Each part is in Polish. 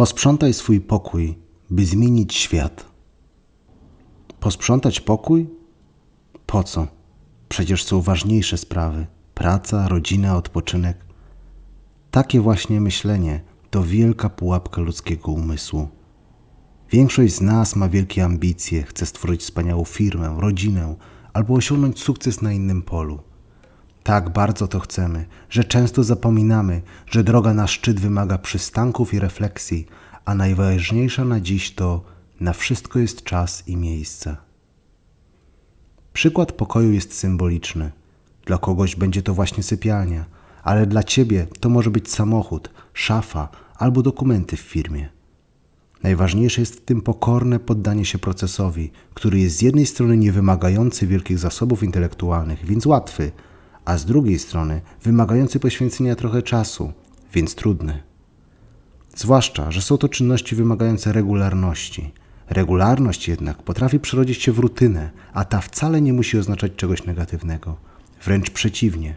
Posprzątaj swój pokój, by zmienić świat. Posprzątać pokój? Po co? Przecież są ważniejsze sprawy: praca, rodzina, odpoczynek. Takie właśnie myślenie to wielka pułapka ludzkiego umysłu. Większość z nas ma wielkie ambicje, chce stworzyć wspaniałą firmę, rodzinę albo osiągnąć sukces na innym polu. Tak bardzo to chcemy, że często zapominamy, że droga na szczyt wymaga przystanków i refleksji, a najważniejsza na dziś to na wszystko jest czas i miejsce. Przykład pokoju jest symboliczny. Dla kogoś będzie to właśnie sypialnia, ale dla ciebie to może być samochód, szafa albo dokumenty w firmie. Najważniejsze jest w tym pokorne poddanie się procesowi, który jest z jednej strony niewymagający wielkich zasobów intelektualnych, więc łatwy, a z drugiej strony wymagający poświęcenia trochę czasu, więc trudny. Zwłaszcza, że są to czynności wymagające regularności. Regularność jednak potrafi przerodzić się w rutynę, a ta wcale nie musi oznaczać czegoś negatywnego. Wręcz przeciwnie.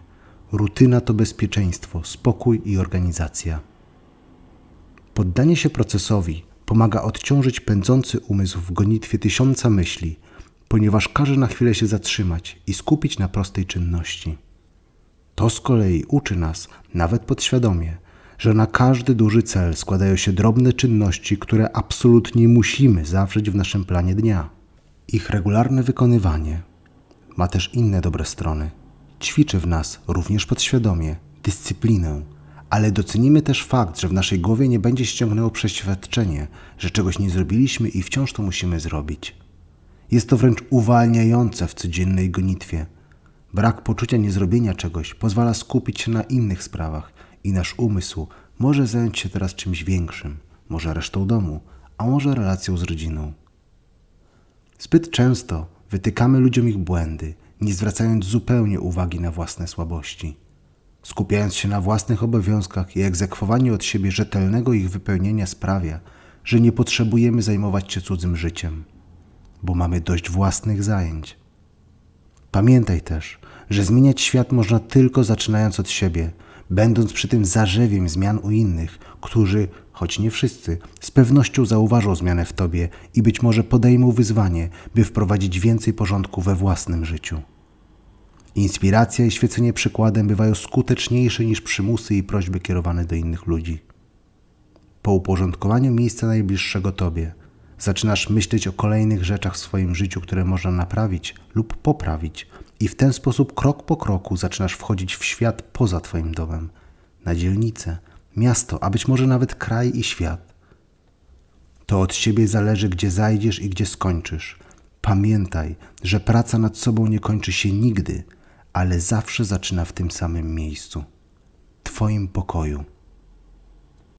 Rutyna to bezpieczeństwo, spokój i organizacja. Poddanie się procesowi pomaga odciążyć pędzący umysł w gonitwie tysiąca myśli, ponieważ każe na chwilę się zatrzymać i skupić na prostej czynności. To z kolei uczy nas, nawet podświadomie, że na każdy duży cel składają się drobne czynności, które absolutnie musimy zawrzeć w naszym planie dnia. Ich regularne wykonywanie ma też inne dobre strony. Ćwiczy w nas również podświadomie dyscyplinę, ale docenimy też fakt, że w naszej głowie nie będzie ściągnęło przeświadczenie, że czegoś nie zrobiliśmy i wciąż to musimy zrobić. Jest to wręcz uwalniające w codziennej gonitwie. Brak poczucia niezrobienia czegoś pozwala skupić się na innych sprawach i nasz umysł może zająć się teraz czymś większym, może resztą domu, a może relacją z rodziną. Zbyt często wytykamy ludziom ich błędy, nie zwracając zupełnie uwagi na własne słabości. Skupiając się na własnych obowiązkach i egzekwowaniu od siebie rzetelnego ich wypełnienia sprawia, że nie potrzebujemy zajmować się cudzym życiem, bo mamy dość własnych zajęć. Pamiętaj też, że zmieniać świat można tylko zaczynając od siebie, będąc przy tym zarzewiem zmian u innych, którzy, choć nie wszyscy, z pewnością zauważą zmianę w tobie i być może podejmą wyzwanie, by wprowadzić więcej porządku we własnym życiu. Inspiracja i świecenie przykładem bywają skuteczniejsze niż przymusy i prośby kierowane do innych ludzi. Po uporządkowaniu miejsca najbliższego tobie, zaczynasz myśleć o kolejnych rzeczach w swoim życiu, które można naprawić lub poprawić, i w ten sposób krok po kroku zaczynasz wchodzić w świat poza Twoim domem, na dzielnicę, miasto, a być może nawet kraj i świat. To od Ciebie zależy, gdzie zajdziesz i gdzie skończysz. Pamiętaj, że praca nad sobą nie kończy się nigdy, ale zawsze zaczyna w tym samym miejscu Twoim pokoju.